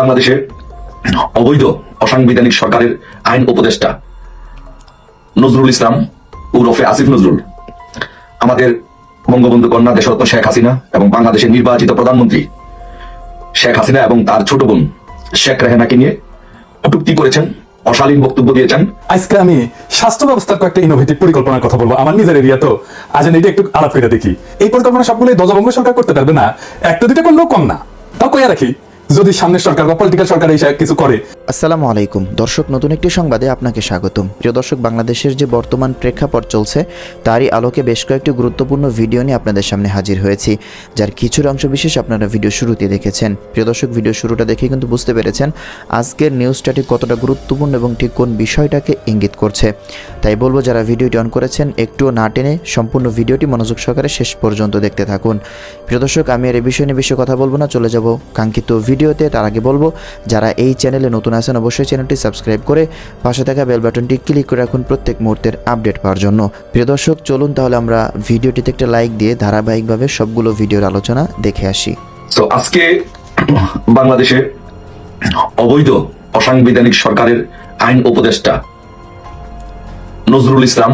বাংলাদেশে অবৈধ, অসাংবিধানিক সরকারের আইন উপদেষ্টা নজরুল ইসলাম উরফে আসিফ নজরুল। আমাদের বঙ্গবন্ধু কন্যা দেশরত্ন শেখ হাসিনা এবং বাংলাদেশের নির্বাচিত প্রধানমন্ত্রী শেখ হাসিনা এবং তার ছোট বোন শেখ রেহেনাকে নিয়ে কটুক্তি করেছেন, অশালীন বক্তব্য দিয়েছেন। আজকে আমি স্বাস্থ্য ব্যবস্থার কয়েকটা ইনোভেটিভ পরিকল্পনার কথা বলব। আমার নিজের এরিয়া তো। আজ এটা একটু আলাপ করে দেখি। এই পরিকল্পনা সবগুলো দজবঙ্গ সরকার করতে পারবে না। একটা দুটো করলেও কম না। তাও কইয়া রাখি যদি সামনের সরকার বা পলিটিক্যাল সরকার এই কিছু করে। আসসালামু আলাইকুম। দর্শক, নতুন একটি সংবাদে আপনাকে স্বাগতম। প্রিয় দর্শক, বাংলাদেশের যে বর্তমান প্রেক্ষাপট চলছে, তারই আলোকে বেশ কয়েকটি গুরুত্বপূর্ণ ভিডিও নিয়ে আপনাদের সামনে হাজির হয়েছি, যার কিছুর অংশ বিশেষ আপনারা ভিডিও শুরুতে দেখেছেন। প্রিয় দর্শক, ভিডিও শুরুটা দেখে কিন্তু বুঝতে পেরেছেন আজকের নিউজটাটি কতটা গুরুত্বপূর্ণ এবং ঠিক কোন বিষয়টাকে ইঙ্গিত করছে। তাই বলব, যারা ভিডিওটি অন করেছেন, একটুও না টেনে সম্পূর্ণ ভিডিওটি মনোযোগ সহকারে শেষ পর্যন্ত দেখতে থাকুন। প্রিয় দর্শক, আমি আর এই বিষয় নিয়ে বেশি কথা বলব না, চলে যাব কাঙ্ক্ষিত ভিডিওতে। তার আগে বলব, যারা এই চ্যানেলে নতুন আছেন, অবশ্যই চ্যানেলটি সাবস্ক্রাইব করে পাশে থাকা বেল বাটনটি ক্লিক করে রাখুন প্রত্যেক মুহূর্তের আপডেট পাওয়ার জন্য। প্রিয় দর্শক, চলুন তাহলে আমরা ভিডিওটিতে একটা লাইক দিয়ে ধারাবাহিকভাবে সবগুলো ভিডিওর আলোচনা দেখে আসি। তো আজকে বাংলাদেশে অবৈধ অসাংবিধানিক সরকারের আইন উপদেষ্টা নজরুল ইসলাম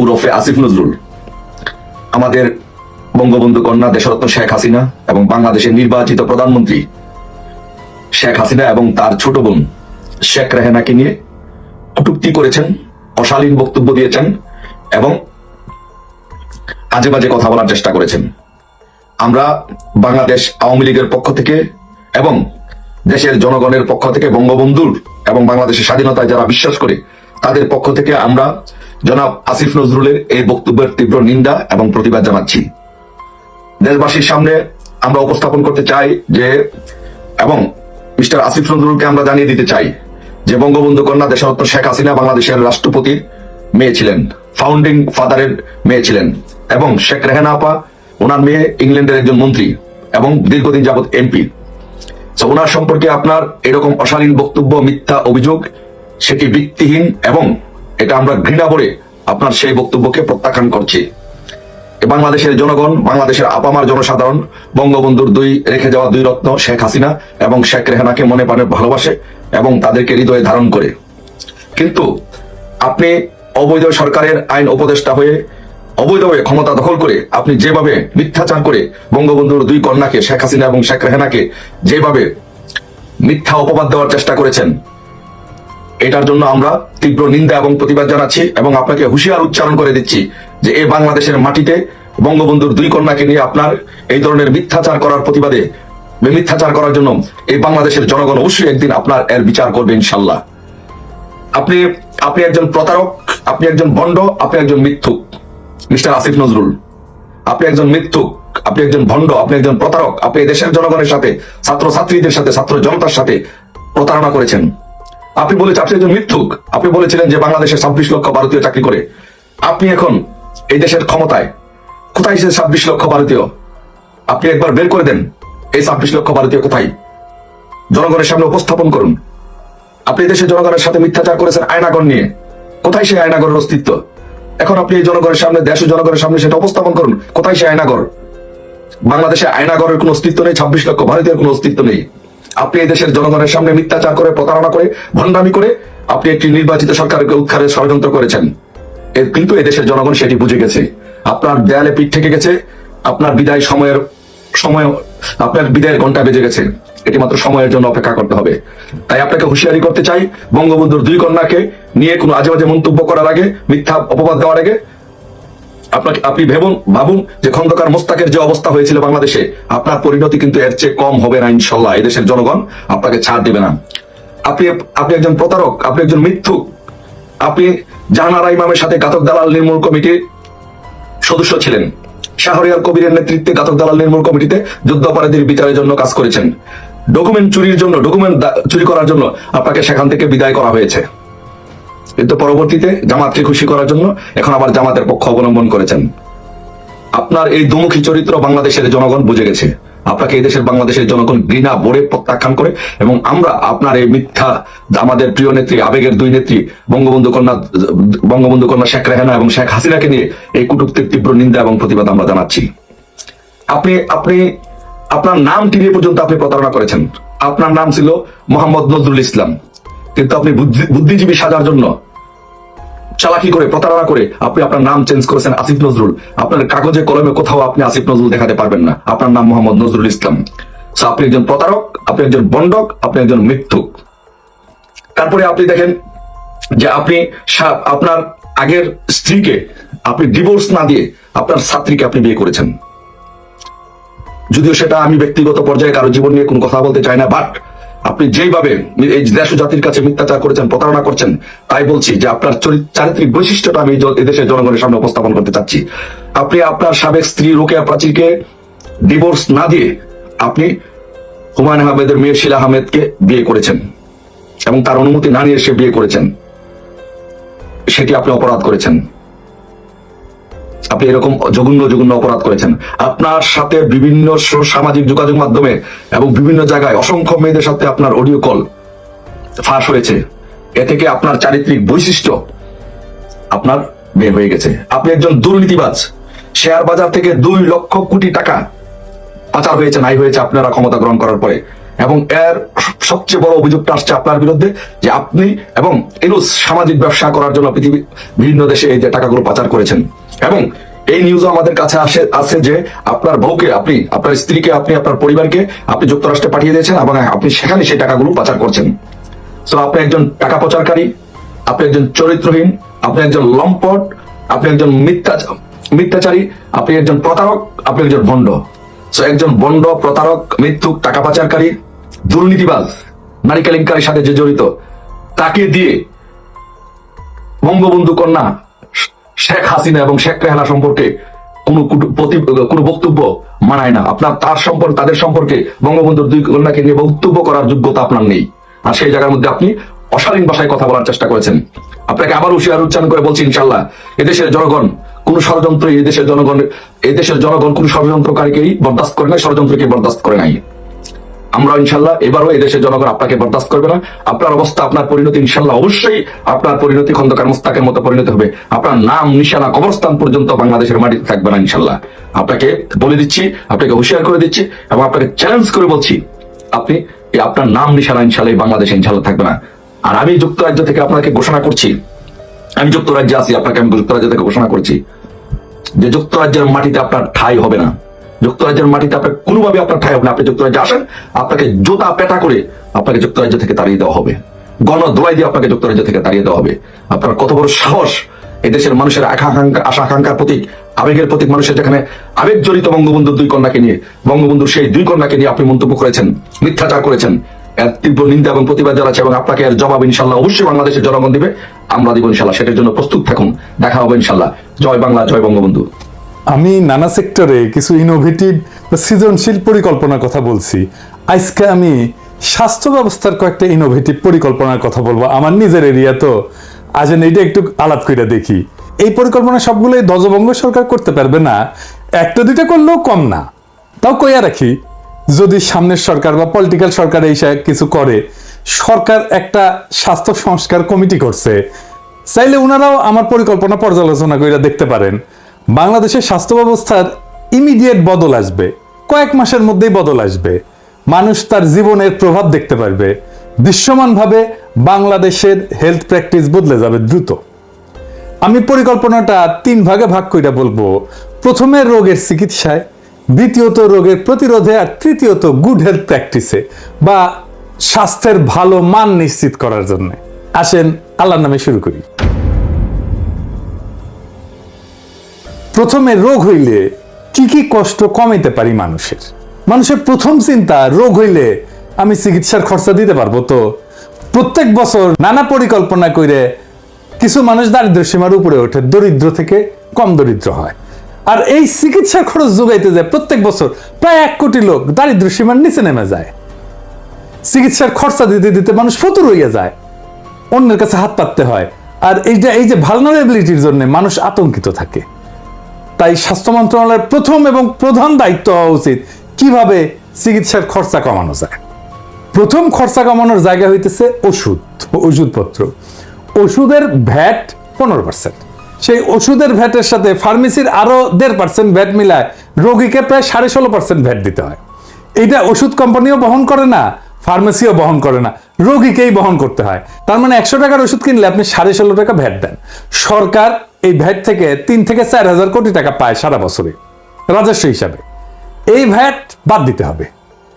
উরফে আসিফ নজরুল। আমাদের বঙ্গবন্ধু কন্যা দেশরত্ন শেখ হাসিনা এবং বাংলাদেশের নির্বাচিত প্রধানমন্ত্রী শেখ হাসিনা এবং তার ছোট বোন শেখ রেহেনাকে নিয়ে কটুক্তি করেছেন, অশালীন বক্তব্য দিয়েছেন এবং আজে বাজে কথা বলার চেষ্টা করেছেন। আমরা বাংলাদেশ আওয়ামী লীগের পক্ষ থেকে এবং দেশের জনগণের পক্ষ থেকে বঙ্গবন্ধুর এবং বাংলাদেশের স্বাধীনতায় যারা বিশ্বাস করে তাদের পক্ষ থেকে আমরা জনাব আসিফ নজরুলের এই বক্তব্যের তীব্র নিন্দা এবং প্রতিবাদ জানাচ্ছি। দেশবাসীর সামনে আমরা উপস্থাপন করতে চাই যে, এবং মিস্টার আসিফ নজরুলকে আমরা জানিয়ে দিতে চাই যে, বঙ্গবন্ধু কন্যা দেশরত্ন শেখ হাসিনা বাংলাদেশের রাষ্ট্রপতির মেয়ে ছিলেন ফাউন্ডিং ফাদারের মেয়ে ছিলেন, এবং শেখ রেহানা আপা, ওনার মেয়ে ইংল্যান্ডের একজন মন্ত্রী এবং দীর্ঘদিন যাবৎ এমপি। ওনার সম্পর্কে আপনার এরকম অশালীন বক্তব্য, মিথ্যা অভিযোগ সেটি ভিত্তিহীন এবং এটা আমরা ঘৃণা করে আপনার সেই বক্তব্যকে প্রত্যাখ্যান করছি। বাংলাদেশের জনগণ, বাংলাদেশের আপামার জনসাধারণ, বঙ্গবন্ধুর দুই রেখে যাওয়া দুই রত্ন শেখ হাসিনা এবং শেখ রেহানাকে মনে প্রাণে ভালোবাসে এবং তাদেরকে হৃদয়ে ধারণ করে। কিন্তু আপনি অবৈধ সরকারের আইন উপদেষ্টা হয়ে অবৈধভাবে ক্ষমতা দখল করে আপনি যেভাবে মিথ্যাচার করে বঙ্গবন্ধুর দুই কন্যাকে, শেখ হাসিনা এবং শেখ রেহানাকে যেভাবে মিথ্যা অপবাদ দেওয়ার চেষ্টা করেছেন এটার জন্য আমরা তীব্র নিন্দা এবং প্রতিবাদ জানাচ্ছি এবং আপনাকে হুঁশিয়ার উচ্চারণ করে দিচ্ছি যে এই বাংলাদেশের মাটিতে বঙ্গবন্ধুর দুই কন্যাকে নিয়ে আপনার এই ধরনের মিথ্যাচার করার প্রতিবাদে মিথ্যাচার করার জন্য এই বাংলাদেশের জনগণ অবশ্যই একদিন আপনার এর বিচার করবে ইনশাল্লাহ। আপনি আপনি একজন প্রতারক, আপনি একজন ভণ্ড আপনি একজন মিথ্যুক। মিস্টার আসিফ নজরুল, আপনি একজন মিথ্যুক, আপনি একজন ভণ্ড আপনি একজন প্রতারক, আপনি দেশের জনগণের সাথে ছাত্র ছাত্রীদের সাথে, ছাত্র জনতার সাথে প্রতারণা করেছেন। আপনি বলেছেন, আপনি একজন মিথ্যুক। আপনি বলেছিলেন যে বাংলাদেশের ছাব্বিশ লক্ষ ভারতীয় চাকরি করে। আপনি এখন এই দেশের ক্ষমতায়, কোথায় সে ছাব্বিশ লক্ষ ভারতীয়? আপনি একবার বের করে দেন, এই ছাব্বিশ লক্ষ ভারতীয় কোথায়? জনগণের সামনে উপস্থাপন করুন। আপনি দেশের জনগণের সাথে মিথ্যাচার করেছেন আয়নাগর নিয়ে। কোথায় সেই আয়নাগরের অস্তিত্ব? এখন আপনি এই জনগণের সামনে, দেশ জনগণের সামনে সেটা উপস্থাপন করুন। কোথায় সেই আয়নাগর বাংলাদেশে আয়নাগরের কোনো অস্তিত্ব নেই, ছাব্বিশ লক্ষ ভারতীয় কোনো অস্তিত্ব নেই। আপনি এই দেশের জনগণের সামনে মিথ্যাচার করে, প্রতারণা করে, ভণ্ডামি করে আপনি একটি নির্বাচিত সরকারকে উৎখারের ষড়যন্ত্র করেছেন। এ- কিন্তু এই দেশের জনগণ সেটি বুঝে গেছে। আপনার দেয়ালে পিঠ থেকে গেছে, আপনার বিদায় সময়ের সময়, আপনার বিদায়ের ঘণ্টা বেজে গেছে। এটি মাত্র সময়ের জন্য অপেক্ষা করতে হবে। তাই আপনাকে হুঁশিয়ারি করতে চাই, বঙ্গবন্ধুর দুই কন্যাকে নিয়ে কোনো আজে বাজে মন্তব্য করার আগে, মিথ্যা অপবাদ দেওয়ার আগে আপনাকে আপনি ভেবুন, ভাবুন যে খন্দকার মোস্তাকের যে অবস্থা হয়েছিল বাংলাদেশে, আপনার পরিণতি কিন্তু এর চেয়ে কম হবে না ইনশাল্লাহ এদেশের জনগণ, আপনাকে ছাড় দেবে না। আপনি আপনি একজন প্রতারক, আপনি একজন মিথ্যুক। আপনি জাহানারা ইমামের সাথে ঘাতক দালাল নির্মূল কমিটির সদস্য ছিলেন। শাহরিয়ার কবিরের নেতৃত্বে ঘাতক দালাল নির্মূল কমিটিতে যুদ্ধ অপরাধীর বিচারের জন্য কাজ করেছেন। ডকুমেন্ট চুরির জন্য, ডকুমেন্ট চুরি করার জন্য আপনাকে সেখান থেকে বিদায় করা হয়েছে। কিন্তু পরবর্তীতে জামাতকে খুশি করার জন্য এখন আবার জামাতের পক্ষ অবলম্বন করেছেন। আপনার এই দুমুখী চরিত্র বাংলাদেশের জনগণ বুঝে গেছে। আপনাকে এই দেশের বাংলাদেশের জনগণ ঘৃণা বোর্ডে প্রত্যাখ্যান করে এবং আমরা আপনার এই মিথ্যা, আমাদের প্রিয় নেত্রী, আবেগের দুই নেত্রী, বঙ্গবন্ধু কন্যা বঙ্গবন্ধু কন্যা শেখ রেহানা এবং শেখ হাসিনাকে নিয়ে এই কুটুক্তির তীব্র নিন্দা এবং প্রতিবাদ আমরা জানাচ্ছি। আপনি আপনি, আপনার নাম টিভি পর্যন্ত আপনি প্রতারণা করেছেন। আপনার নাম ছিল মোহাম্মদ নজরুল ইসলাম। কিন্তু আপনি বুদ্ধিজীবী সাজার জন্য চালাকি করে, প্রতারণা করে আপনি আপনার নাম চেঞ্জ করেছেন আসিফ নজরুল। আপনার কাগজে, কলমে কোথাও আপনি আসিফ নজরুল দেখাতে পারবেন না। আপনার নাম মোহাম্মদ নজরুল ইসলাম। আপনি একজন প্রতারক, আপনি একজন বন্ডক, আপনি একজন মিথ্যুক। তারপরে আপনি দেখেন যে আপনি আপনার আগের স্ত্রীকে আপনি ডিভোর্স না দিয়ে আপনার ছাত্রীকে আপনি বিয়ে করেছেন। যদিও সেটা আমি ব্যক্তিগত পর্যায়ে কারও জীবন নিয়ে কোনো কথা বলতে চাই না বাট আপনি যেইভাবে এই দেশ জাতির কাছে মিথ্যাচার করেছেন, প্রতারণা করছেন, তাই বলছি যে আপনার চারিত্রিক বৈশিষ্ট্যটা আমি এদেশের জনগণের সামনে উপস্থাপন করতে চাচ্ছি। আপনি আপনার সাবেক স্ত্রী রোকেয়া প্রাচীরকে ডিভোর্স না দিয়ে আপনি হুমায়ুন আহমেদের মেয়ে শিলা আহমেদকে বিয়ে করেছেন এবং তার অনুমতি না নিয়ে সে বিয়ে করেছেন, সেটি আপনি অপরাধ করেছেন। আপনি এরকম জঘন্য জঘন্য অপরাধ করেছেন। আপনার সাথে বিভিন্ন সামাজিক যোগাযোগ মাধ্যমে এবং বিভিন্ন জায়গায় অসংখ্য মেয়েদের সাথে আপনার অডিও কল ফাঁস হয়েছে। এ থেকে আপনার চারিত্রিক বৈশিষ্ট্য আপনার বের হয়ে গেছে। আপনি একজন দুর্নীতিবাজ। শেয়ার বাজার থেকে দুই লক্ষ কোটি টাকা পাচার হয়েছে, নাই হয়েছে আপনারা ক্ষমতা গ্রহণ করার পরে। এবং এর সবচেয়ে বড় অভিযোগটা আসছে আপনার বিরুদ্ধে যে আপনি এবং এনুস সামাজিক ব্যবসা করার জন্য পৃথিবী বিভিন্ন দেশে এই যে টাকাগুলো পাচার করেছেন। এবং এই নিউজও আমাদের কাছে আসে আছে যে আপনার বউকে আপনি, আপনার স্ত্রীকে আপনি, আপনার পরিবারকে আপনি যুক্তরাষ্ট্রে পাঠিয়ে দিয়েছেন এবং আপনি সেখানে সেই টাকাগুলো পাচার করছেন। সো আপনি একজন টাকা পাচারকারী আপনি একজন চরিত্রহীন, আপনি একজন লম্পট, আপনি একজন মিথ্যা, মিথ্যাচারী, আপনি একজন প্রতারক, আপনি একজন ভণ্ড সো একজন বন্ড, প্রতারক মৃত্যুক টাকা পাচারকারী দুর্নীতিবাজ নারী কেলেঙ্কারির সাথে যে জড়িত, তাকে দিয়ে বঙ্গবন্ধু কন্যা শেখ হাসিনা এবং শেখ রেহানা সম্পর্কে কোন কোন বক্তব্য মানায় না। আপনার তার সম্পর্কে তাদের সম্পর্কে বঙ্গবন্ধুর দুই কন্যাকে নিয়ে বক্তব্য করার যোগ্যতা আপনার নেই। আর সেই জায়গার মধ্যে আপনি অশালীন ভাষায় কথা বলার চেষ্টা করেছেন। আপনাকে আবার হুশিয়ার উচ্চারণ করে বলছি ইনশাল্লাহ এদেশের জনগণ কোন ষড়যন্ত্র এদেশের জনগণ এদেশের জনগণ কোন ষড়যন্ত্রকারীকেই বরদাস্ত করে নাই, ষড়যন্ত্রকে বরদাস্ত করে নাই। আমরা ইনশাল্লাহ এবারও এদেশের জনগণ আপনাকে বরদাস্ত করবে না। আপনার অবস্থা, আপনার পরিণতি ইনশাল্লাহ অবশ্যই আপনার পরিণতি খন্দকার মুস্তাকের মতো পরিণতি হবে। আপনার নাম, নিশানা, কবরস্থান পর্যন্ত বাংলাদেশের মাটিতে থাকবে না ইনশাল্লাহ আপনাকে বলে দিচ্ছি, আপনাকে হুঁশিয়ার করে দিচ্ছি এবং আপনাকে চ্যালেঞ্জ করে বলছি, আপনি আপনার নাম, নিশানা ইনশাল্লাহ বাংলাদেশে ইনশাল্লাহ থাকবে না। আর আমি যুক্তরাজ্য থেকে আপনাকে ঘোষণা করছি, আমি যুক্তরাজ্যে আছি, আপনাকে আমি যুক্তরাজ্য থেকে ঘোষণা করছি যে যুক্তরাজ্যের মাটিতে আপনার ঠাই হবে না। যুক্তরাজ্যের মাটিতে আপনার কোনোভাবে আপনার ঠাই হবে না। আপনি যুক্তরাজ্যে আসেন, আপনাকে জোতা পেটা করে আপনাকে যুক্তরাজ্য থেকে তাড়িয়ে দেওয়া হবে। গণ দোলাই দিয়ে আপনাকে যুক্তরাজ্য থেকে তাড়িয়ে দেওয়া হবে। আপনার কত বড় সাহস এদেশের মানুষের আকাঙ্ক্ষা আশা আকাঙ্ক্ষার প্রতীক, আবেগের প্রতীক মানুষের যেখানে আবেগ জড়িত বঙ্গবন্ধুর দুই কন্যাকে নিয়ে, বঙ্গবন্ধুর সেই দুই কন্যাকে নিয়ে আপনি মন্তব্য করেছেন, মিথ্যাচার করেছেন। এর তীব্র নিন্দা এবং প্রতিবাদ জানাচ্ছে এবং আপনাকে এর জবাব ইনশাল্লাহ অবশ্যই বাংলাদেশের জনগণ দিবে। আমরা দিব ইনশাল্লাহ। সেটার জন্য প্রস্তুত থাকুন। দেখা হবে ইনশাল্লাহ। জয় বাংলা, জয় বঙ্গবন্ধু। আমি নানা সেক্টরে কিছু ইনোভেটিভ বা সৃজনশীল পরিকল্পনার কথা বলছি। আজকে আমি স্বাস্থ্য ব্যবস্থার কয়েকটা ইনোভেটিভ পরিকল্পনার কথা বলব। আমার নিজের এরিয়া তো। আজ এইটা একটু আলাপ করে দেখি। এই পরিকল্পনা সবগুলোই দজবঙ্গ সরকার করতে পারবে না। একটা, দুইটা করলেও কম না। তাও কইয়া রাখি, যদি সামনের সরকার বা পলিটিক্যাল সরকার এই কিছু করে, সরকার একটা স্বাস্থ্য সংস্কার কমিটি করছে, চাইলে ওনারাও আমার পরিকল্পনা পর্যালোচনা করে দেখতে পারেন। বাংলাদেশের স্বাস্থ্য ব্যবস্থার ইমিডিয়েট বদল আসবে। কয়েক মাসের মধ্যেই বদল আসবে। মানুষ তার জীবনের প্রভাব দেখতে পারবে। দৃশ্যমানভাবে বাংলাদেশের হেলথ প্র্যাকটিস বদলে যাবে দ্রুত। আমি পরিকল্পনাটা তিন ভাগে ভাগ করে বলব। প্রথমে রোগের চিকিৎসায়, দ্বিতীয়ত রোগের প্রতিরোধে আর তৃতীয়ত গুড হেলথ প্র্যাকটিসে বা স্বাস্থ্যের ভালো মান নিশ্চিত করার জন্য। আসেন, আল্লাহর নামে শুরু করি। প্রথমে রোগ হইলে কি কি কষ্ট কমাইতে পারি মানুষের? মানুষের প্রথম চিন্তা, রোগ হইলে আমি চিকিৎসার খরচা দিতে পারব তো? প্রত্যেক বছর নানা পরিকল্পনা করে কিছু মানুষ দারিদ্র সীমার উপরে ওঠে, দরিদ্র থেকে কম দরিদ্র হয়। আর এই চিকিৎসার খরচ যোগাইতে যায় প্রত্যেক বছর প্রায় এক কোটি লোক দারিদ্র সীমার নিচে নেমে যায়। চিকিৎসার খরচা দিতে দিতে মানুষ ফতুর হইয়া যায়, অন্যের কাছে হাত পাততে হয়। আর এইটা এই যে ভালনারেবিলিটির জন্য মানুষ আতঙ্কিত থাকে। তাই স্বাস্থ্য মন্ত্রণালয়ের প্রথম এবং প্রধান দায়িত্ব হওয়া উচিত, কীভাবে চিকিৎসার খরচা কমানো যায়। প্রথম খরচা কমানোর জায়গা হইতেছে ওষুধ, ওষুধপত্র। ওষুধের ভ্যাট পনেরো পার্সেন্ট সেই ওষুধের ভ্যাটের সাথে ফার্মেসির আরও দেড় পার্সেন্ট ভ্যাট মিলায় রোগীকে প্রায় সাড়ে ষোলো পার্সেন্ট ভ্যাট দিতে হয়। এটা ওষুধ কোম্পানিও বহন করে না, ফার্মেসিও বহন করে না, রোগীকেই বহন করতে হয়। তার মানে একশো টাকার ওষুধ কিনলে আপনি সাড়ে ষোলো টাকা ভ্যাট দেন। সরকার এই ভ্যাট থেকে তিন থেকে চার হাজার কোটি টাকা পায় সারা বছরে, রাজস্ব হিসাবে। এই ভ্যাট বাদ দিতে হবে।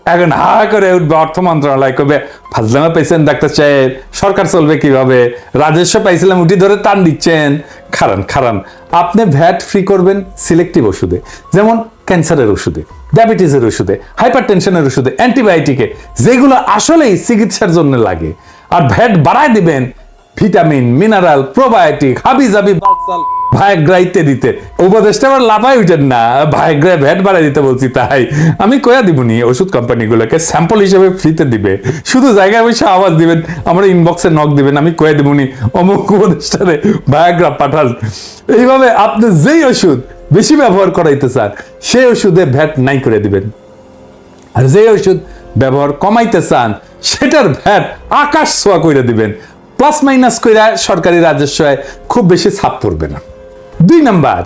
এখন হা করে উঠবে অর্থ মন্ত্রণালয় করবে ফাজলামা পেয়েছেন ডাক্তার সাহেব, সরকার চলবে কীভাবে? রাজস্ব পাইছিলাম, উঠি ধরে টান দিচ্ছেন। খারান খারান, আপনি ভ্যাট ফ্রি করবেন সিলেক্টিভ ওষুধে, যেমন ক্যান্সারের ওষুধে, ডায়াবেটিসের ওষুধে হাইপার টেনশনের ওষুধে, অ্যান্টিবায়োটিকে, যেগুলো আসলেই চিকিৎসার জন্য লাগে। আর ভ্যাট বাড়ায় দিবেন ভিটামিন, মিনারেল, প্রোবায়োটিক হাবি জাবি বালসাল ভায়াগ্রা ইত্যাদিতে। উপদেশটা আবার লাফাই উঠেন না। ভায়াগ্রা ভ্যাট বাড়াই দিতে বলছি, তাই। আমি কয়া দিবনি, ওষুধ কোম্পানিগুলোকে স্যাম্পল হিসেবে ফ্রিতে দিবে। শুধু জায়গায় বসে আওয়াজ দিবেন, আমার ইনবক্সে নক দিবেন, আমি কয়া দিবনি, অমুক উপদেশটারে ভায়াগ্রা পাঠান। এইভাবে আপনি যেই ওষুধ বেশি ব্যবহার করাইতে চান, সেই ওষুধে ভ্যাট নাই করে দিবেন। আর যে ওষুধ ব্যবহার কমাইতে চান, সেটার ভ্যাট আকাশ ছোঁয়া করে দিবেন। প্লাস মাইনাস করে সরকারি রাজস্ব খুব বেশি ছাপ পড়বে না। দুই নাম্বার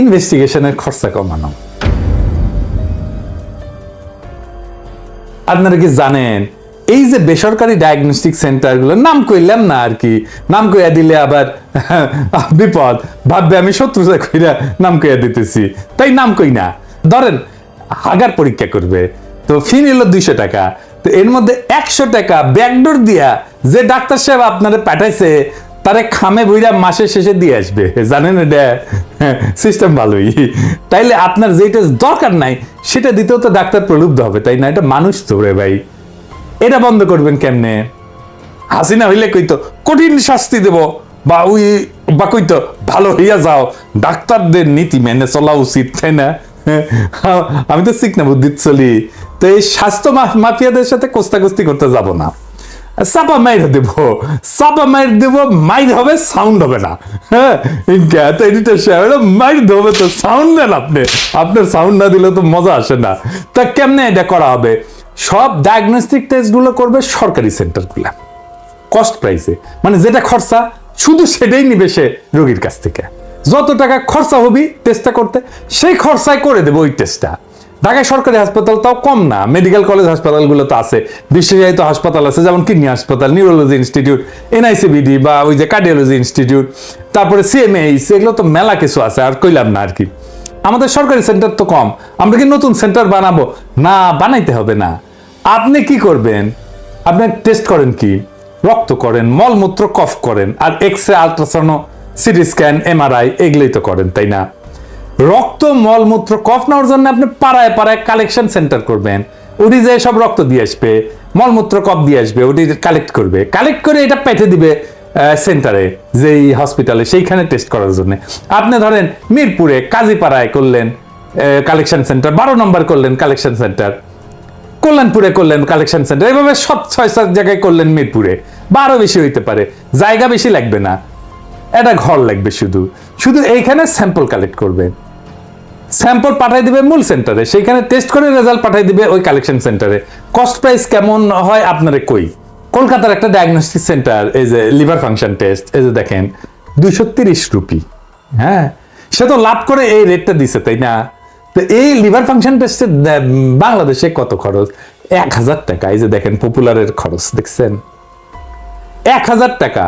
ইনভেস্টিগেশনের খরচা কমানো। আপনারা কি জানেন, এই যে বেসরকারি ডায়াগনস্টিক সেন্টারগুলো নাম কইলাম না আর কি, নাম কইয়া দিলে আবার বিপদ। ভাববে আমি শত্রুতা কইরা নাম কইয়া দিতেছি, তাই নাম কই না। ধরেন, হাগার পরীক্ষা করবে, তো ফি নিল দুইশো টাকা তো এর মধ্যে একশো টাকা ব্যাকডোর দিয়া যে ডাক্তার সাহেব আপনারে পাঠাইছে, তারে খামে বইরা মাসের শেষে দিয়ে আসবে। জানেন এটা? সিস্টেম ভালোই। তাইলে আপনার যেটা দরকার নাই, সেটা দিতেও তো ডাক্তার প্রলুব্ধ হবে, তাই না? এটা মানুষ তো রে ভাই। এটা বন্ধ করবেন কেমনে? হাসিনা হইলে কইতো, কঠিন শাস্তি দেব। বা ওই, বা কইতো, ভালো হইয়া যাও। ডাক্তারদের নীতি মেনে চলা উচিত তাই না? আমি তো শিখ না বুদ্ধিত চলি। তো এই স্বাস্থ্য মাফিয়াদের সাথে কোস্তাকুস্তি করতে যাব না। চাপা মাইর দেব চাপা মাইর দেব, মাইর হবে সাউন্ড হবে না। হ্যাঁ তো এডিটার সাহেব মাইর হবে তো সাউন্ড দেন আপনি। আপনার সাউন্ড না দিলে তো মজা আসে না। তা কেমনে এটা করা হবে? সব ডায়াগনস্টিক টেস্টগুলো করবে সরকারি সেন্টারগুলো কস্ট প্রাইসে মানে যেটা খরচা, শুধু সেটাই নিবে সে রোগীর কাছ থেকে। যত টাকা খরচা হবি টেস্টটা করতে, সেই খরচায় করে দেবে ওই টেস্টটা ঢাকায় সরকারি হাসপাতাল তাও কম না। মেডিকেল কলেজ হাসপাতালগুলো তো আছে। বিশেষায়িত হাসপাতাল আছে, যেমন কিডনি হাসপাতাল নিউরোলজি ইনস্টিটিউট এনআইসিবিডি বা ওই যে কার্ডিওলজি ইনস্টিটিউট তারপরে সিএমএইচ এগুলো তো মেলা কিছু আছে, আর কইলাম না আর কি আমাদের সরকারি সেন্টার তো কম। আমরা কি নতুন সেন্টার বানাবো? না, বানাইতে হবে না। আপনি কি করবেন? আপনি টেস্ট করেন কি? রক্ত করেন, মলমূত্র কফ করেন, আর X ray ultrasound CT scan MRI এগুলোই তো করেন, তাই না? রক্ত, মলমূত্র, কফ নেওয়ার জন্য আপনি পাড়ায় পাড়ায় কালেকশন সেন্টার করবেন। উনি যে সব রক্ত দিয়ে আসবে, মলমূত্র, কফ দিয়ে আসবে ওটি কালেক্ট করবে। কালেক্ট করে এটা পেটে দিবে সেন্টারে যেই হসপিটালে সেইখানে টেস্ট করার জন্য। আপনি ধরেন মিরপুরে, কাজীপাড়ায় করলেন কালেকশন সেন্টার বারো নম্বর করলেন কালেকশন সেন্টার কল্যাণপুরে করলেন কালেকশন সেন্টার এভাবে সব ছয় সাত জায়গায় করলেন মিরপুরে। বা আরও বেশি হইতে পারে, জায়গা বেশি লাগবে না। এটা ঘর লাগবে শুধু। শুধু এইখানে স্যাম্পল কালেক্ট করবেন। স্যাম্পল পাঠাই দিবে মূল সেন্টারে, সেইখানে টেস্ট করে রেজাল্ট পাঠাই দিবে ওই কালেকশন সেন্টারে। কস্ট প্রাইস কেমন হয় আপনারে কই? কলকাতার একটা ডায়াগনস্টিক সেন্টার এই যে লিভার ফাংশন টেস্ট এই যে দেখেন, দুইশো তিরিশ রুপি। হ্যাঁ? সে তো লাভ করে এই রেটটা দিছে, তাই না? তো এই লিভার ফাংশন টেস্টে বাংলাদেশে কত খরচ? এক হাজার টাকা, এই যে দেখেন পপুলারের খরচ, দেখছেন? এক হাজার টাকা।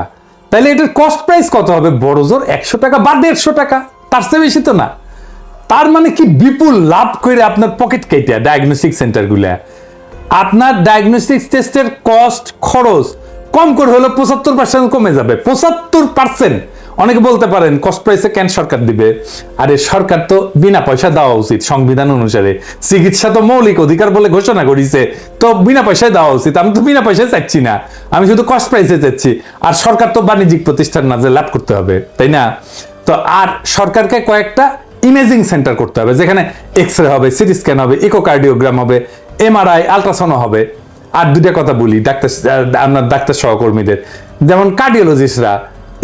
তাহলে এটার কস্ট প্রাইস কত হবে? বড় জোর একশো টাকা বা দেড়শো টাকা, তার চেয়ে বেশি তো না। তার মানে কি বিপুল লাভ করে আপনার পকেট কেটে ডায়াগনস্টিক সেন্টারগুলা আপনার ডায়াগনস্টিক টেস্টের কস্ট খরচ কম করে হলো পঁচাত্তর পার্সেন্ট কমে যাবে। পঁচাত্তর পার্সেন্ট অনেকে বলতে পারেন কস্ট প্রাইসে কেন সরকার দিবে? আরে সরকার তো বিনা পয়সা দেওয়া উচিত সংবিধান অনুসারে। চিকিৎসা তো মৌলিক অধিকার বলে ঘোষণা করেছে। তো বিনা পয়সায় দেওয়া উচিত। আমি তো বিনা পয়সায় চাচ্ছি না। আমি শুধু কস্ট প্রাইসে চাচ্ছি। আর সরকার তো বাণিজ্যিক প্রতিষ্ঠান না যে লাভ করতে হবে, তাই না? তো আর সরকারকে কয়েকটা ইমেজিং সেন্টার করতে হবে, যেখানে এক্স রে হবে সিটি স্ক্যান হবে ইকোকার্ডিওগ্রাম হবে এমআরআই আলট্রাসাউন্ড হবে। আর দুটা কথা বলি, ডাক্তার আপনার ডাক্তার সহকর্মীদের। যেমন কার্ডিওলজিস্টরা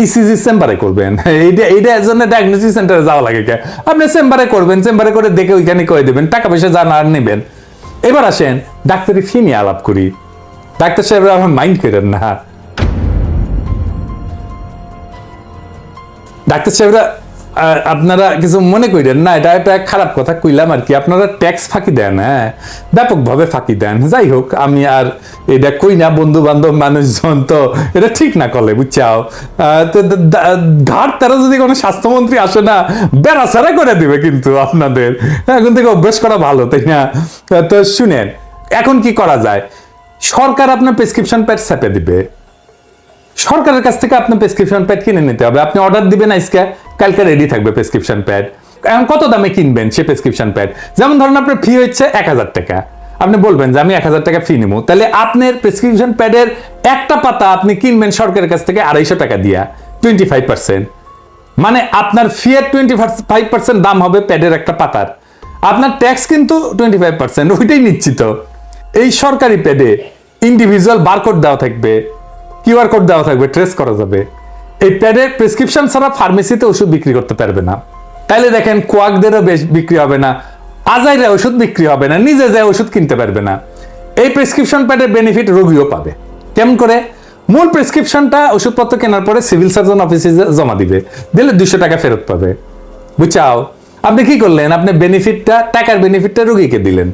ইসিজি চেম্বারে করবেন, এইটা এইটা এর জন্য ডায়াগনোসিস সেন্টারে যাওয়া লাগে কে? আপনি চেম্বারে করবেন, চেম্বারে করে দেখে ওইখানে করে দেবেন, টাকা পয়সা জানা আর নেবেন। এবার আসেন, ডাক্তারি ফি নিয়ে আলাপ করি। ডাক্তার সাহেবরা আমার মাইন্ড করেন না। ডাক্তার সাহেবরা আপনারা কিছু মনে করেন না, এটা একটা খারাপ কথা কইলাম আর কি। আপনারা ট্যাক্স ফাঁকি দেন হ্যাঁ? ব্যাপকভাবে ফাঁকি দেন। যাই হোক, আমি আর এটা কই না বন্ধু বান্ধব মানুষজন তো এটা ঠিক না করলে, বুঝছাও? তো ঘাট তারা যদি কোনো স্বাস্থ্যমন্ত্রী আসে না বেড়াছাড়া করে দিবে কিন্তু আপনাদের। এখন থেকে অভ্যেস করা ভালো, তাই না? তো শুনেন, এখন কি করা যায়? সরকার আপনার প্রেসক্রিপশন প্যাড ছাপে দিবে। সরকারের কাছ থেকে আপনি প্রেসক্রিপশন প্যাড কিনে নিতে হবে। আপনি অর্ডার দিবেন আজকে, কালকে রেডি থাকবে প্রেসক্রিপশন প্যাড এখন কত দামে কিনবেন সে প্রেসক্রিপশন প্যাড যেমন ধরুন আপনার ফি হচ্ছে এক হাজার টাকা। আপনি বলবেন যে আমি এক হাজার টাকা ফি নেব। তাহলে আপনার প্রেসক্রিপশন প্যাডের একটা পাতা আপনি কিনবেন সরকারের কাছ থেকে আড়াইশো টাকা দিয়া টোয়েন্টি ফাইভ পার্সেন্ট মানে আপনার ফিয়ের টোয়েন্টি ফাইভ পার্সেন্ট দাম হবে প্যাডের একটা পাতার। আপনার ট্যাক্স কিন্তু টোয়েন্টি ফাইভ পার্সেন্ট ওইটাই নিশ্চিত। এই সরকারি প্যাডে ইন্ডিভিজুয়াল বারকোড দেওয়া থাকবে। কিউআর কোড দেওয়া থাকবে ট্রেস করা যাবে। এই প্যাডের প্রেসক্রিপশন ছাড়া ফার্মেসিতে ওষুধ বিক্রি করতে পারবে না। তাইলে দেখেন কোয়াকদেরও বেশ বিক্রি হবে না আজাইরা ওষুধ বিক্রি হবে না, নিজে যায় ওষুধ কিনতে পারবে না। এই প্রেসক্রিপশন প্যাডের বেনিফিট রোগীও পাবে। কেমন করে? মূল প্রেসক্রিপশনটা ওষুধপত্র কেনার পরে সিভিল সার্জন অফিসে জমা দিবে। দিলে দুশো টাকা ফেরত পাবে। বুঝছাও আপনি কি করলেন? আপনি বেনিফিটটা টাকার বেনিফিটটা রোগীকে দিলেন।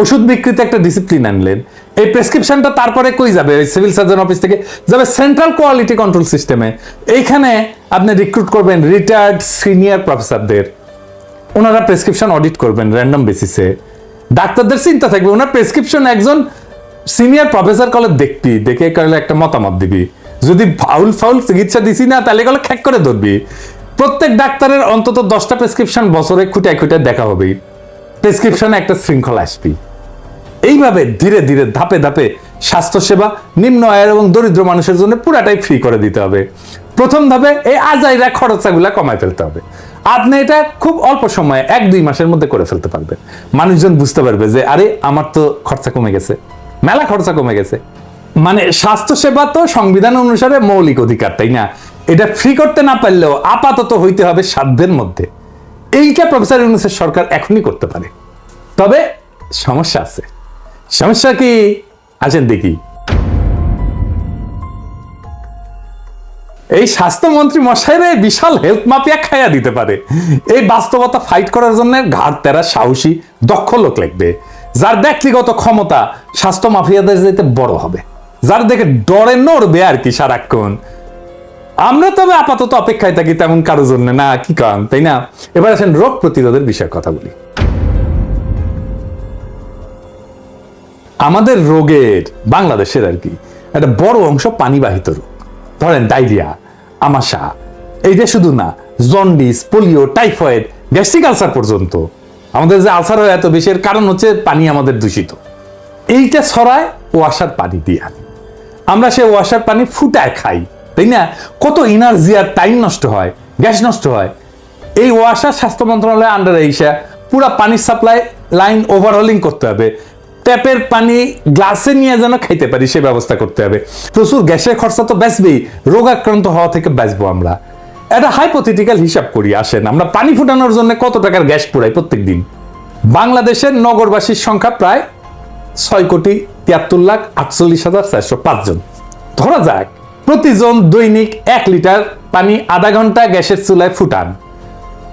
ওষুধ বিক্রিতে একটা ডিসিপ্লিন আনলেন। এই প্রেসক্রিপশনটা তারপরে কই যাবে? সিভিল সার্জন অফিস থেকে যাবে সেন্ট্রাল কোয়ালিটি কন্ট্রোল সিস্টেমে এইখানে আপনি রিক্রুট করবেন রিটায়ার্ড সিনিয়র প্রফেসরদের ওনারা প্রেসক্রিপশন অডিট করবেন র্যান্ডম বেসিসে ডাক্তারদের চিন্তা থাকবে, ওনার প্রেসক্রিপশন একজন সিনিয়র প্রফেসর কলে দেখবি, দেখে কলে একটা মতামত দিবি। যদি ফাউল ফাউল চিকিৎসা দিছি না, তাহলে কলে খ্যাক করে ধরবি। প্রত্যেক ডাক্তারের অন্তত দশটা প্রেসক্রিপশন বছরে খুঁটায় খুঁটায় দেখা হবে প্রেসক্রিপশনে একটা শৃঙ্খলা আসবি। এইভাবে ধীরে ধীরে ধাপে ধাপে স্বাস্থ্যসেবা, নিম্ন আয়ের এবং দরিদ্র মানুষের জন্য পুরাটাই ফ্রি করে দিতে হবে। প্রথম ধাপে এই আজাইরা খরচাগুলা কমায় ফেলতে হবে। আপনি এটা খুব অল্প সময়ে এক দুই মাসের মধ্যে করে ফেলতে পারবেন। মানুষজন বুঝতে পারবে যে, আরে, আমার তো খরচা কমে গেছে। মেলা খরচা কমে গেছে। মানে স্বাস্থ্যসেবা তো সংবিধান অনুসারে মৌলিক অধিকার, তাই না? এটা ফ্রি করতে না পারলেও আপাতত হইতে হবে সাধ্যের মধ্যে। এইটা প্রফেসর ইউনুসের সরকার এখনই করতে পারে। তবে সমস্যা আছে। সমস্যা কি? আসেন দেখি। এই স্বাস্থ্যমন্ত্রী মশাইরে বিশাল হেলথ মাফিয়া খাইয়া দিতে পারে। এই বাস্তবতা ফাইট করার জন্য ঘাট তেরা সাহসী, দক্ষ লোক লাগবে। যার ব্যক্তিগত ক্ষমতা স্বাস্থ্য মাফিয়াদের যেতে বড় হবে। যার দেখে ডরে নড়বে আর কি সারাক্ষণ। আমরা তবে আপাতত অপেক্ষায় থাকি তেমন কারোর জন্য না, কি কারণ তাই না? এবার আসেন রোগ প্রতিরোধের বিষয়ে কথা বলি। আমাদের রোগের বাংলাদেশের আর কি একটা বড় অংশ পানিবাহিত রোগ। ধরেন ডায়রিয়া, আমাশা এইটা শুধু না, jaundice, polio, typhoid, gastric ulcer পর্যন্ত। আমাদের যে আলসার হয় এত বেশি এর কারণ হচ্ছে পানি আমাদের দূষিত। এইটা ছড়ায় ওয়াশার পানি দিয়ে আমরা সে ওয়াশার পানি ফুটায় খাই, তাই না? কত এনার্জি আর টাইম নষ্ট হয়, গ্যাস নষ্ট হয়। এই ওয়াসার স্বাস্থ্য মন্ত্রণালয়ের আন্ডারে এসে পুরা পানির সাপ্লাই লাইন ওভারহলিং করতে হবে। ট্যাপের পানি গ্লাসে নিয়ে যেন খাইতে পারি, সে ব্যবস্থা করতে হবে। প্রচুর গ্যাসের খরচা তো বেচবেই, রোগাক্রান্ত হওয়া থেকে বাঁচবো আমরা। একটা হাইপোথেটিক্যাল হিসাব করি, আসেন, আমরা পানি ফুটানোর জন্য কত টাকার গ্যাস পুরাই প্রত্যেক দিন বাংলাদেশের নগরবাসীর সংখ্যা প্রায় ছয় কোটি তিয়াত্তর লাখ আটচল্লিশ হাজার চারশো পাঁচজন ধরা যাক, প্রতিজন দৈনিক এক লিটার পানি আধা ঘণ্টা গ্যাসের চুলায় ফুটান।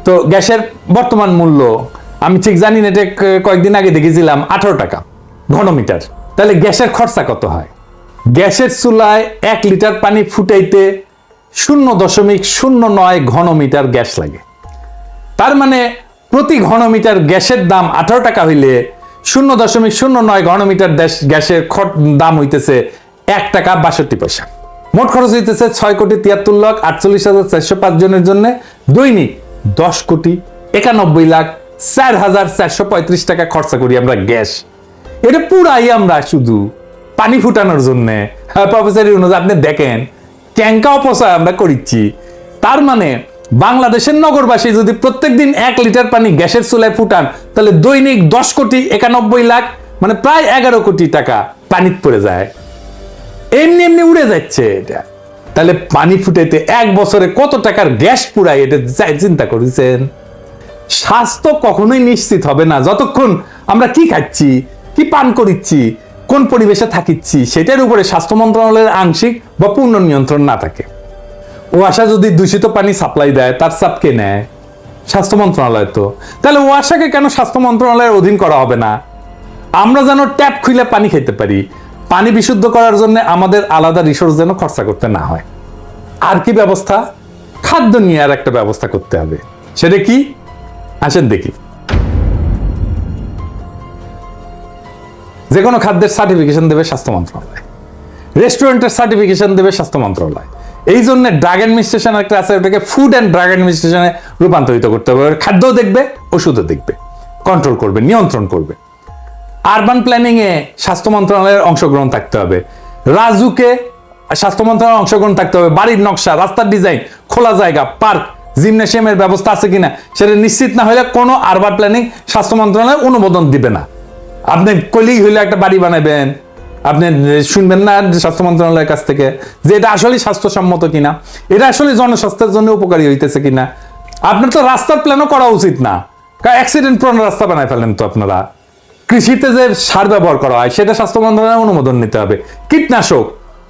তো গ্যাসের বর্তমান মূল্য, আমি ঠিক জানি না, এটা কয়েকদিন আগে দেখেছিলাম, আঠারো টাকা। ঘনমিটার। তাহলে গ্যাসের খরচা কত হয়? গ্যাসের চুলায় এক লিটার পানি ফুটাইতে শূন্য দশমিক শূন্য নয় ঘনমিটার গ্যাস লাগে। তার মানে প্রতি ঘনমিটার গ্যাসের দাম আঠারো টাকা হইলে শূন্য দশমিক শূন্য নয় ঘনমিটার গ্যাসের দাম হইতেছে এক টাকা বাষট্টি পয়সা। মোট খরচ হইতেছে ছয় কোটি তিয়াত্তর লাখ আটচল্লিশ হাজার চারশো পাঁচ জনের জন্য। দৈনিক দশ কোটি একানব্বই লাখ চার হাজার চারশো পঁয়ত্রিশ টাকা খরচা করি আমরা গ্যাস। এটা পুরাই আমরা শুধু পানি ফুটানোর জন্য। প্রফেসর ইউনুস, আপনি দেখেন ট্যাঙ্কা অপচয় আমরা করিচ্ছি। তার মানে বাংলাদেশের নগরবাসী যদি প্রত্যেকদিন এক লিটার পানি গ্যাসের চুলায় ফুটান, তাহলে দৈনিক দশ কোটি একানব্বই লাখ মানে প্রায় এগারো কোটি টাকা পানিত পড়ে যায়। এমনি এমনি উড়ে যাচ্ছে এটা। তাহলে পানি ফুটাইতে এক বছরে কত টাকার গ্যাস পুরাই, এটা চিন্তা করেছেন? স্বাস্থ্য কখনোই নিশ্চিত হবে না। যতক্ষণ আমরা কি খাচ্ছি কি পান করিচ্ছি? কোন পরিবেশে থাকিচ্ছি? সেটার উপরে স্বাস্থ্য মন্ত্রণালয়ের আংশিক বা পূর্ণ নিয়ন্ত্রণ না থাকে। ও আশা যদি দূষিত পানি সাপ্লাই দেয়, তার চাপ কে নেয়? স্বাস্থ্য মন্ত্রণালয় তো। তাহলে ওয়াসাকে কেন স্বাস্থ্য মন্ত্রণালয়ের অধীন করা হবে না? আমরা যেন ট্যাপ খুলে পানি খেতে পারি। পানি বিশুদ্ধ করার জন্য আমাদের আলাদা রিসোর্স যেন খরচা করতে না হয়। আর কি ব্যবস্থা? খাদ্য নিয়ে আর একটা ব্যবস্থা করতে হবে। সেটা কি? আসেন দেখি। যে কোনো খাদ্যের সার্টিফিকেশন দেবে স্বাস্থ্য মন্ত্রণালয়। রেস্টুরেন্টের সার্টিফিকেশন দেবে স্বাস্থ্য মন্ত্রণালয়। এই জন্য ড্রাগ অ্যাডমিনিস্ট্রেশন একটা আছে, ওটাকে ফুড অ্যান্ড ড্রাগ অ্যাডমিনিস্ট্রেশনে রূপান্তরিত করতে হবে। খাদ্যও দেখবে, ওষুধও দেখবে। কন্ট্রোল করবে, নিয়ন্ত্রণ করবে। আরবান প্ল্যানিং এ স্বাস্থ্য মন্ত্রণালয়ের অংশগ্রহণ থাকতে হবে। রাজুকে স্বাস্থ্য মন্ত্রণালয়ের অংশগ্রহণ থাকতে হবে। বাড়ির নকশা, রাস্তার ডিজাইন খোলা জায়গা পার্ক জিমনেশিয়ামের ব্যবস্থা আছে কিনা, সেটা নিশ্চিত না হলে কোনো আরবান প্ল্যানিং স্বাস্থ্য মন্ত্রণালয় অনুমোদন দিবে না। আপনি কলিগ হইলে একটা বাড়ি বানাবেন আপনি শুনবেন না স্বাস্থ্য মন্ত্রণালয়ের কাছ থেকে যে এটা আসলে স্বাস্থ্যসম্মত কিনা। এটা আসলে জনস্বাস্থ্যের জন্য উপকারী হইতেছে কিনা। আপনার তো রাস্তার প্ল্যানও করা উচিত না। অ্যাক্সিডেন্ট প্রণ রাস্তা বানায় ফেলেন তো আপনারা। কৃষিতে যে সার ব্যবহার করা হয়, সেটা স্বাস্থ্য মন্ত্রণালয়ের অনুমোদন নিতে হবে। কীটনাশক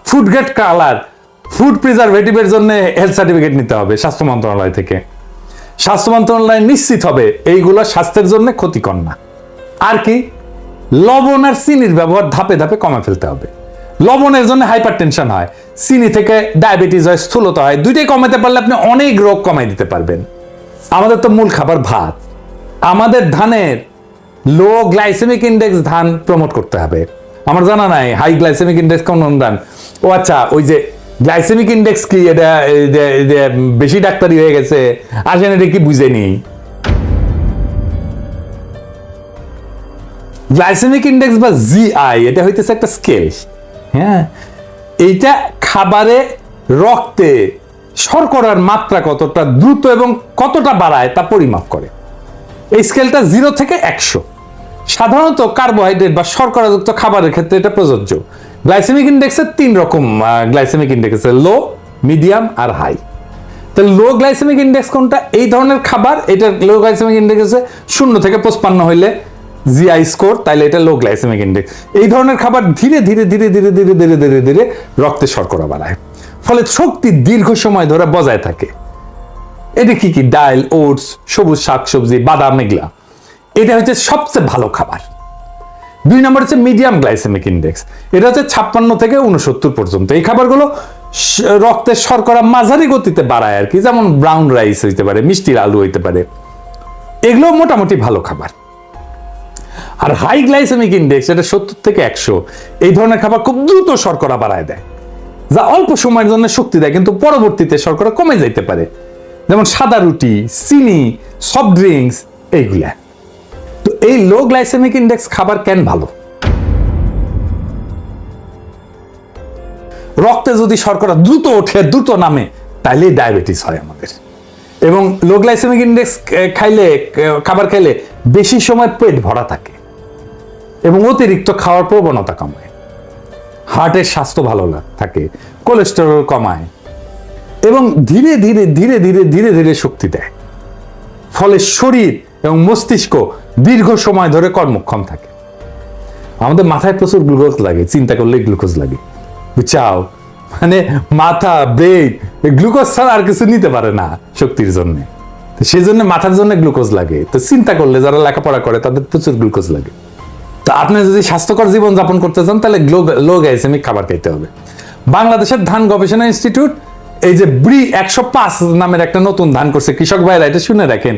ফুড গ্রেড কালার ফুড প্রিজারভেটিভের জন্য হেলথ সার্টিফিকেট নিতে হবে স্বাস্থ্য মন্ত্রণালয় থেকে। স্বাস্থ্য মন্ত্রণালয় নিশ্চিত হবে, এইগুলো স্বাস্থ্যের জন্য ক্ষতিকর না। আর কি? লবণ আর চিনির ব্যবহার ধাপে ধাপে কমে ফেলতে হবে। লবণের জন্য হাইপার টেনশন হয়, চিনি থেকে ডায়াবেটিস হয়, স্থূলতা হয়, দুইটাই কমাতে পারলে আপনি অনেক রোগ কমাই দিতে পারবেন। আমাদের তো মূল খাবার ভাত। আমাদের ধানের লো গ্লাইসেমিক ইন্ডেক্স ধান প্রমোট করতে হবে। আমার জানা নাই হাই গ্লাইসেমিক ইন্ডেক্স কোন ধান? ও আচ্ছা ওই যে গ্লাইসেমিক ইন্ডেক্স কি? এটা বেশি ডাক্তারি হয়ে গেছে। আসেন এটা কি বুঝেনি গ্লাইসেমিক ইন্ডেক্স বা জিআই এটা হইতেছে একটা স্কেল। হ্যাঁ? এইটা খাবারে রক্তে শর্করার মাত্রা কতটা দ্রুত এবং কতটা বাড়ায় তা পরিমাপ করে। এই স্কেলটা জিরো থেকে একশো। সাধারণত কার্বোহাইড্রেট বা শর্করাযুক্ত খাবারের ক্ষেত্রে এটা প্রযোজ্য। গ্লাইসেমিক ইন্ডেক্সের তিন রকম গ্লাইসেমিক ইন্ডেক্স লো, মিডিয়াম আর হাই। তো লো গ্লাইসেমিক ইন্ডেক্স কোনটা? এই ধরনের খাবার এটা লো গ্লাইসেমিক ইন্ডেক্স শূন্য থেকে পঁচপান্ন হইলে জিআই স্কোর তাইলে এটা লো গ্লাইসেমিক ইন্ডেক্স এই ধরনের খাবার ধীরে ধীরে ধীরে ধীরে ধীরে ধীরে ধীরে ধীরে রক্তে শর্করা বাড়ায়। ফলে শক্তি দীর্ঘ সময় ধরে বজায় থাকে। এটা কি কি? ডাল, ওটস, সবুজ শাকসবজি, বাদাম, এগুলা। এটা হচ্ছে সবচেয়ে ভালো খাবার। দুই নম্বর হচ্ছে মিডিয়াম গ্লাইসেমিক ইন্ডেক্স এটা হচ্ছে ছাপ্পান্ন থেকে উনসত্তর পর্যন্ত। এই খাবারগুলো রক্তের শর্করা মাঝারি গতিতে বাড়ায় আর কি। যেমন ব্রাউন রাইস হইতে পারে, মিষ্টির আলু হইতে পারে। এগুলো মোটামুটি ভালো খাবার। আর হাই গ্লাইসেমিক ইন্ডেক্স এটা সত্তর থেকে একশো, এই ধরনের খাবার খুব দ্রুত শর্করা বাড়ায় দেয়, যা অল্প সময়ের জন্য শক্তি দেয়, কিন্তু পরবর্তীতে শর্করা কমে যাইতে পারে। যেমন সাদা রুটি, চিনি সফট ড্রিঙ্কস এইগুলা। তো এই লো গ্লাইসেমিক ইন্ডেক্স খাবার কেন ভালো? রক্তে যদি শর্করা দ্রুত ওঠে, দ্রুত নামে, তাইলেই ডায়াবেটিস হয় আমাদের। এবং লো গ্লাইসেমিক ইন্ডেক্স খাইলে খাবার খাইলে বেশি সময় পেট ভরা থাকে এবং অতিরিক্ত খাওয়ার প্রবণতা কমায়। হার্টের স্বাস্থ্য ভালো থাকে কোলেস্টেরল কমায় এবং ধীরে ধীরে ধীরে ধীরে ধীরে ধীরে শক্তি দেয়। ফলে শরীর এবং মস্তিষ্ক দীর্ঘ সময় ধরে কর্মক্ষম থাকে। আমাদের মাথায় প্রচুর গ্লুকোজ লাগে, চিন্তা করলে গ্লুকোজ লাগে। বুঝছাও মানে মাথা ব্রেন গ্লুকোজ ছাড়া আর কিছু নিতে পারে না শক্তির জন্য। সেই জন্য মাথার জন্য গ্লুকোজ লাগে। তো চিন্তা করলে যারা লেখাপড়া করে, তাদের প্রচুর গ্লুকোজ লাগে। তো আপনি যদি স্বাস্থ্যকর জীবন যাপন করতে চান, তাহলে লো গ্লাইসেমিক খাবার খাইতে হবে। বাংলাদেশের ধান গবেষণা ইনস্টিটিউট, এই যে ব্রি একশো পাঁচ নামের একটা নতুন ধান করছে, কৃষক ভাইরা এটা শুনে রাখেন।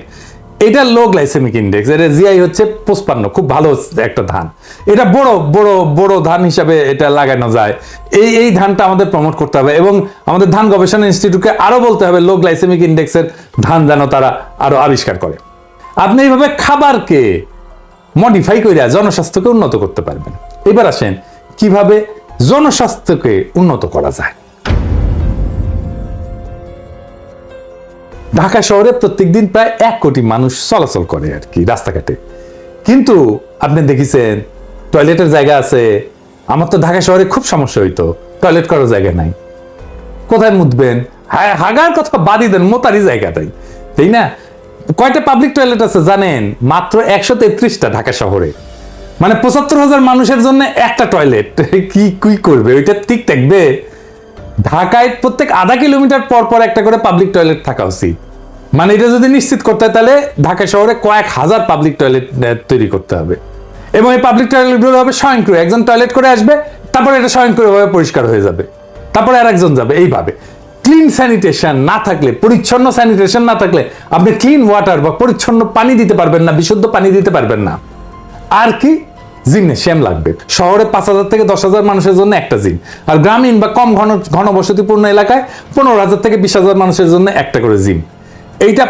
এটা লো গ্লাইসেমিক ইন্ডেক্স এটা জিআই হচ্ছে পঁচপান্ন খুব ভালো একটা ধান। এটা বড় বড় বড় ধান হিসাবে এটা লাগানো যায়। এই এই ধানটা আমাদের প্রমোট করতে হবে এবং আমাদের ধান গবেষণা ইনস্টিটিউটকে আরও বলতে হবে লো গ্লাইসেমিক ইন্ডেক্সের ধান যেন তারা আরও আবিষ্কার করে। আপনি এইভাবে খাবারকে মডিফাই করে জনস্বাস্থ্যকে উন্নত করতে পারবেন। এবার আসেন, কীভাবে জনস্বাস্থ্যকে উন্নত করা যায়। ঢাকা শহরে প্রত্যেকদিন প্রায় এক কোটি মানুষ চলাচল করে আর কি রাস্তাঘাটে। কিন্তু আপনি দেখেছেন, টয়লেটের জায়গা আছে। আমার তো ঢাকা শহরে খুব সমস্যা হইতো, টয়লেট করার জায়গা নাই। কোথায় মুতবেন? হ্যাঁ হাগার কথা বাদই দেন, মোতারই জায়গাটাই তাই। না? কয়টা পাবলিক টয়লেট আছে জানেন? মাত্র একশো তেত্রিশটা ঢাকা শহরে। মানে পঁচাত্তর হাজার মানুষের জন্য একটা টয়লেট কি কি করবে? ওইটা ঠিক থাকবে? ঢাকায় প্রত্যেক আধা কিলোমিটার পর পর একটা করে পাবলিক টয়লেট থাকা উচিত। মানে এটা যদি নিশ্চিত করতে হয়, তাহলে ঢাকা শহরে কয়েক হাজার পাবলিক টয়লেট তৈরি করতে হবে। এবং এই পাবলিক টয়লেটগুলো হবে স্বয়ংক্রিয়। একজন টয়লেট করে আসবে, তারপরে এটা স্বয়ংক্রিয়ভাবে পরিষ্কার হয়ে যাবে। তারপরে আর একজন যাবে, এইভাবে। ক্লিন স্যানিটেশন না থাকলে, পরিচ্ছন্ন স্যানিটেশন না থাকলে আপনি ক্লিন ওয়াটার বা পরিচ্ছন্ন পানি দিতে পারবেন না, বিশুদ্ধ পানি দিতে পারবেন না। আর কি? জিমনেশিয়াম লাগবে। শহরে পাঁচ হাজার থেকে দশ হাজার মানুষের জন্য একটা জিম আর গ্রামীণ বা কম ঘন ঘনবসতিপূর্ণ এলাকায় পনেরো হাজার থেকে বিশ হাজার মানুষের জন্য একটা করে জিম এইটা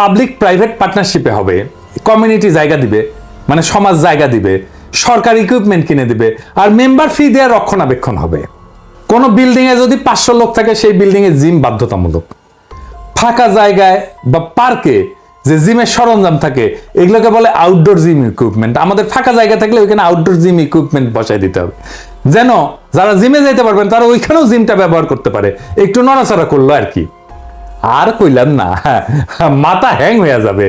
পাবলিক প্রাইভেট পার্টনারশিপে হবে। কমিউনিটি জায়গা দিবে মানে সমাজ জায়গা দিবে, সরকার ইকুইপমেন্ট কিনে দিবে, আর মেম্বার ফি দেওয়ার রক্ষণাবেক্ষণ হবে। কোন বিল্ডিং এ যদি পাঁচশো লোক থাকে, সেই বিল্ডিং এ জিম বাধ্যতামূলক। ফাঁকা জায়গায় বা পার্কে যে জিমের সরঞ্জাম থাকে, এগুলোকে বলে আউটডোর জিম ইকুইপমেন্ট আমাদের ফাঁকা জায়গা থাকলে ওইখানে আউটডোর জিম ইকুইপমেন্ট বসাই দিতে হবে। যেন যারা জিমে যেতে পারবেন, তারা ওইখানেও জিমটা ব্যবহার করতে পারে। একটু নড়াচড়া করল আর কি। আর কইলাম না মাথা হ্যাং হয়ে যাবে।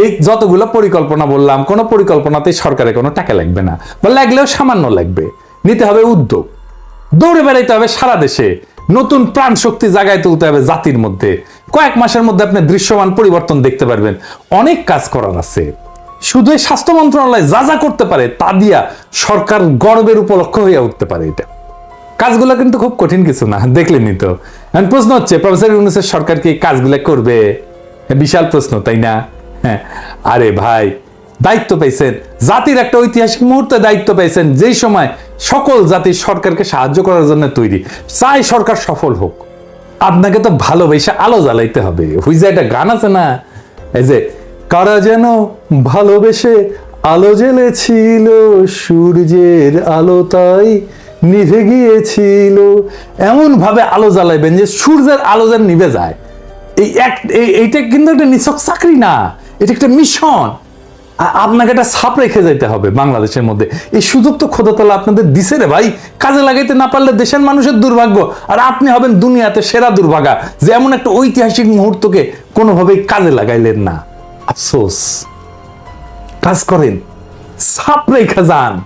এই যতগুলো পরিকল্পনা বললাম, কোনো পরিকল্পনাতে সরকারের কোনো টাকা লাগবে না, বা লাগলেও সামান্য লাগবে। নিতে হবে উদ্যোগ। দৌড়ে বেড়াইতে হবে সারা দেশে। নতুন প্রাণ শক্তি জাগায় তুলতে হবে জাতির মধ্যে। কয়েক মাসের মধ্যে আপনি দৃশ্যমান পরিবর্তন দেখতে পারবেন। অনেক কাজ করার আছে। শুধু এই স্বাস্থ্য মন্ত্রণালয় যা যা করতে পারে তা দিয়া সরকার গর্বের উপলক্ষ হয়ে উঠতে পারে এটা। কাজগুলো কিন্তু খুব কঠিন কিছু না দেখলেনই তো। এখন প্রশ্ন হচ্ছে প্রফেসর ইউনুসের সরকার কি কাজগুলো করবে? হ্যাঁ, বিশাল প্রশ্ন তাই না? হ্যাঁ আরে ভাই দায়িত্ব পেয়েছেন জাতির একটা ঐতিহাসিক মুহূর্তে দায়িত্ব পেয়েছেন যেই সময় সকল জাতির সরকারকে সাহায্য করার জন্য তৈরি। চাই সরকার সফল হোক। আপনাকে তো ভালোবেসে আলো জ্বালাইতে হবে। ওই যে একটা গান আছে না? এই যে, কারা যেন ভালোবেসে আলো জ্বেলেছিল, সূর্যের আলো তাই নিভে গিয়েছিল। এমন ভাবে আলো জ্বালাইবেন যে সূর্যের আলো যেন নিভে যায়। এই এক, এই- এইটা কিন্তু একটা নিছক চাকরি না। এটা একটা মিশন। আপনাকে একটা ছাপ রেখে যেতে হবে বাংলাদেশের মধ্যে। এই সুযোগ তো খোদাতলা আপনাদের দিছে রে ভাই। কাজে লাগাইতে না পারলে দেশের মানুষের দুর্ভাগ্য। আর আপনি হবেন দুনিয়াতে সেরা দুর্ভাগা। যে এমন একটা ঐতিহাসিক মুহূর্তকে কোনোভাবেই কাজে লাগাইলেন না। আফসোস। কাজ করেন। ছাপ রেখে যান।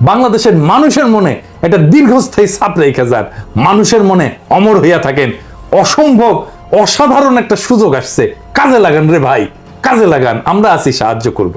বাংলাদেশের মানুষের মনে একটা দীর্ঘস্থায়ী ছাপ রেখে যান। মানুষের মনে অমর হইয়া থাকেন। অসম্ভব, অসাধারণ একটা সুযোগ আসছে। কাজে লাগান রে ভাই। কাজে লাগান আমরা আছি সাহায্য করব।